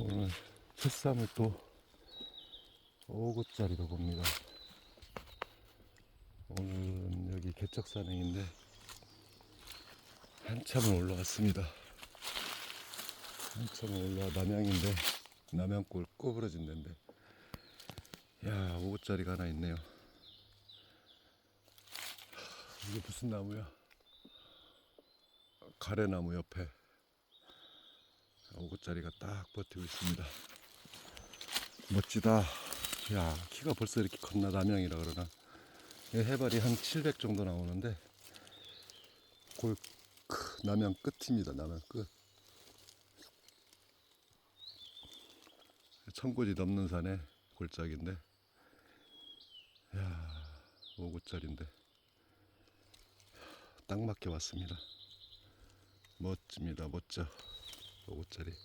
오늘 새쌈을 또 5구짜리로 봅니다. 오늘은 여기 개척산행인데 한참을 올라왔습니다. 한참을 올라와 남양인데 남양골 꼬부러진 데인데 야 5구짜리가 하나 있네요. 하, 이게 무슨 나무야? 가래나무 옆에 5구짜리가 딱 버티고 있습니다. 멋지다. 야, 키가 벌써 이렇게 컸나, 남양이라 그러나. 이 해발이 한 700 정도 나오는데, 골, 크, 남양 끝입니다, 남양 끝. 천고지 넘는 산에 골짜기인데, 야 5구짜리인데, 딱 맞게 왔습니다. 멋집니다, 멋져. 5구짜리.